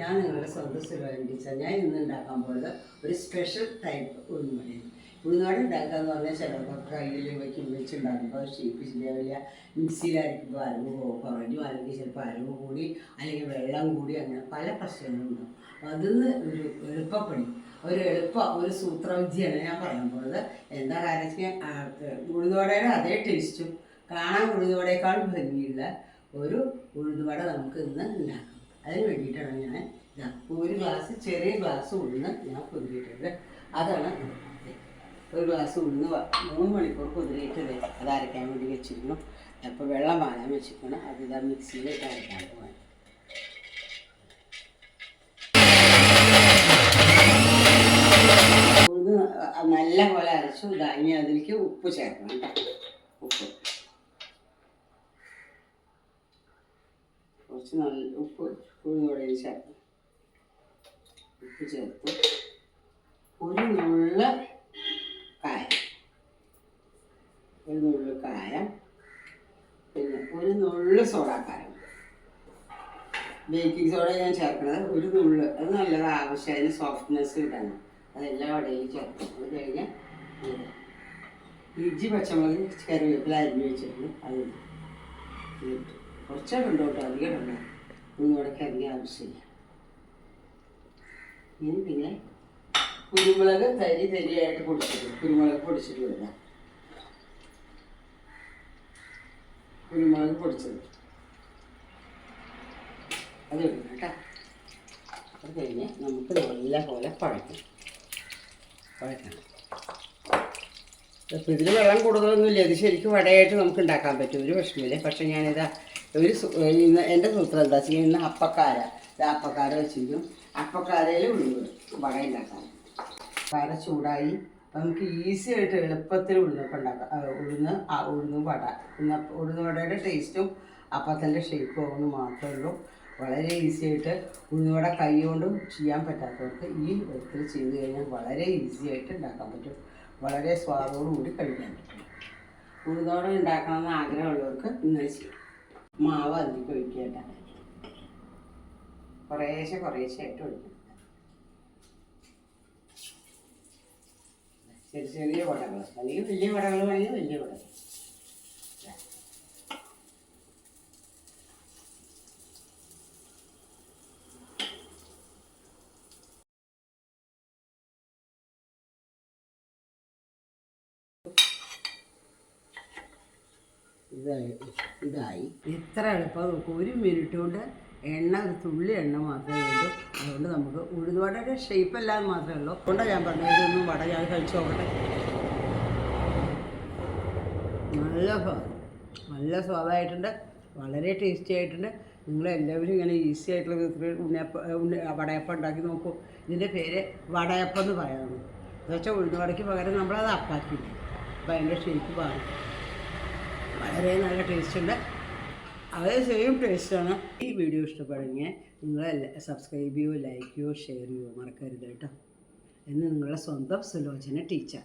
ഞാൻ നിങ്ങളുടെ സ്വന്തം സുലഭൻ ടീച്ചർ ഞാൻ ഇന്ന് ഉണ്ടാക്കാൻ പോകുന്നത് ഒരു സ്പെഷ്യൽ ടൈപ്പ് ഉഴുന്നുവടയാണ്. ഉഴുന്നുവട ഉണ്ടാക്കുക എന്ന് പറഞ്ഞാൽ ചിലപ്പോൾ കയ്യിൽ വയ്ക്കും വെച്ചുണ്ടാക്കുമ്പോൾ ഷേപ്പ് ശരിയാവില്ല മിക്സിയിലായിരിക്കുമ്പോൾ അരവ് കുറഞ്ഞു അല്ലെങ്കിൽ ചിലപ്പോൾ അരവ് കൂടി അല്ലെങ്കിൽ വെള്ളം കൂടി അങ്ങനെ പല പ്രശ്നങ്ങളുണ്ടാവും അതിന്ന് ഒരു എളുപ്പപ്പണി. ഒരു എളുപ്പ ഒരു സൂത്രവിദ്യയാണ് ഞാൻ പറയാൻ പോകുന്നത് എന്താ കാര്യം വെച്ചാൽ ഉഴുന്നുവടയുടെ അതേ ടേസ്റ്റും കാണാൻ ഉഴുന്നുവടയേക്കാൾ ഭംഗിയുള്ള ഒരു ഉഴുന്നുവട നമുക്ക് ഇന്ന് ഉണ്ടാക്കാം. അതിന് വേണ്ടിയിട്ടാണ് ഞാൻ ഇതാ ഒരു ഗ്ലാസ് ചെറിയ ഗ്ലാസ് ഉഴുന്ന് ഞാൻ കുതിരിയിട്ടുണ്ട് അതാണ്. ഒരു ഗ്ലാസ് വ- മൂന്ന് മണിക്കൂർ കുതിരിയിട്ടത് അത് അരയ്ക്കാൻ വേണ്ടി വെച്ചിരുന്നു. അപ്പോൾ വെള്ളം വാങ്ങാൻ വെച്ചിരിക്കണം അത് ഇതാ മിക്സിയിലിട്ട് അരയ്ക്കാൻ പോകാൻ നല്ല പോലെ അരച്ചു. ഇതാ ഇനി അതിലേക്ക് ഉപ്പ് ചേർക്കണം കേട്ടോ ഉപ്പ് കുറച്ച് നല്ല ഉപ്പ് ഉഴുന്നോടെ ചേർത്ത് ഉപ്പ് ചേർത്ത് ഒരു നുള്ള കായ. ഒരു നുള്ള കായ. പിന്നെ ഒരു നുള്ള സോഡാക്കാരം ബേക്കിംഗ് സോഡ ഞാൻ ചേർക്കണത് ഒരു നുള്ള. അത് നല്ലത് ആവശ്യം അതിന് സോഫ്റ്റ്നെസ് കിട്ടാൻ അതെല്ലാം ഇടയിൽ ചേർക്കും അത് കഴിഞ്ഞ് ഇഞ്ചി പച്ചമുളക് കറിവേപ്പില അരിഞ്ഞ് വെച്ചിട്ടുണ്ട്. അത് കുറച്ചേ കേട്ടോ അധികം ഒന്നും ഒന്നുകൂടെ അധികം ആവശ്യമില്ല. ഇനി പിന്നെ കുരുമുളക് തരി തരിയായിട്ട് പൊടിച്ചിട്ട് കുരുമുളക് പൊടിച്ചിട്ട് വരാം കുരുമുളക് പൊടിച്ചത് അത് ഇടണം കേട്ടോ. അത് കഴിഞ്ഞ് നമുക്ക് നല്ല പോലെ കുഴക്കണം കുഴക്കണം ഇപ്പം ഇതിൽ വെള്ളം കൂടുതലൊന്നുമില്ല. ഇത് ശരിക്കും വടയായിട്ട് നമുക്ക് ഉണ്ടാക്കാൻ പറ്റും. ഒരു പ്രശ്നമില്ല പക്ഷെ ഞാനിതാ ഒരു ഇന്ന് എന്റെ സൂത്രം എന്താ വെച്ചാൽ ഇന്ന് അപ്പക്കാര. ഇത് അപ്പക്കാര വെച്ചിരിക്കും. അപ്പക്കാരയിൽ ഉഴുന്ന് വട ഉണ്ടാക്കാൻ. അപ്പക്കാര ചൂടായി. നമുക്ക് ഈസി ആയിട്ട് എളുപ്പത്തിൽ ഉഴുന്നൊക്കെ ഉണ്ടാക്കാം. ഉഴുന്ന് ഉഴുന്ന് വട. ഉഴുന്ന ഉഴുന്ന് വടയുടെ ടേസ്റ്റും അപ്പത്തിന്റെ ഷേപ്പും ആവുന്ന മാത്രമേ ഉള്ളൂ. വളരെ ഈസി ആയിട്ട് ഉഴുന്നുവട കൈ കൊണ്ട് ചെയ്യാൻ പറ്റാത്തവർക്ക് ഈ വിധത്തിൽ ചെയ്ത് കഴിഞ്ഞാൽ വളരെ ഈസി ആയിട്ട് ഉണ്ടാക്കാൻ പറ്റും. വളരെ സ്വാദോടുകൂടി കഴിക്കാൻ പറ്റും. ഉഴുന്നോട ഉണ്ടാക്കണമെന്ന് ആഗ്രഹമുള്ളവർക്ക് ഇങ്ങനെ ചെയ്യും മാവ് അതിലേക്ക് ഒഴിക്കേണ്ട കുറേശ്ശെ കുറേശ്ശെ ആയിട്ട് ചെറിയ ചെറിയ വടകൾ അല്ലെങ്കിൽ വലിയ വടകൾ വേണമെങ്കിൽ വലിയ വടകൾ ഇതായി ഇതായി. എത്ര എളുപ്പം നമുക്ക് ഒരു മിനിറ്റ് കൊണ്ട് എണ്ണ ഒരു തുള്ളി എണ്ണ മാത്രമേ ഉള്ളൂ. അതുകൊണ്ട് നമുക്ക് ഉഴുതുവടയുടെ ഷേപ്പ് അല്ലാതെ മാത്രമേ ഉള്ളൂ. അതുകൊണ്ടാണ് ഞാൻ പറഞ്ഞു ഇതൊന്നും വട ഞാൻ കഴിച്ചു നോക്കട്ടെ. നല്ല സ്വാദ് നല്ല സ്വാദായിട്ടുണ്ട്. വളരെ ടേസ്റ്റി ആയിട്ടുണ്ട്. നിങ്ങൾ എല്ലാവരും ഇങ്ങനെ ഈസി ആയിട്ടുള്ള വിധത്തിൽ ഉണ്ണിയപ്പ ഉണ്ണി വടയപ്പം ഉണ്ടാക്കി നോക്കൂ. ഇതിന്റെ പേര് വടയപ്പം എന്ന് പറയാറുണ്ട്. എന്നുവെച്ചാൽ ഉഴുതുവടയ്ക്ക് പകരം നമ്മളത് അപ്പാക്കില്ല അപ്പം അതിന്റെ ഷേപ്പ് പാകും വളരെ നല്ല ടേസ്റ്റ് ഉണ്ട് അതേ സെയിം ടേസ്റ്റാണ് ഈ വീഡിയോ ഇഷ്ടപ്പെടുമെങ്കിൽ നിങ്ങൾ സബ്സ്ക്രൈബ് ചെയ്യുമോ ലൈക്ക് ചെയ്യുമോ ഷെയർ ചെയ്യുമോ മറക്കരുത് കേട്ടോ. എന്ന് നിങ്ങളുടെ സ്വന്തം സുലോചന ടീച്ചർ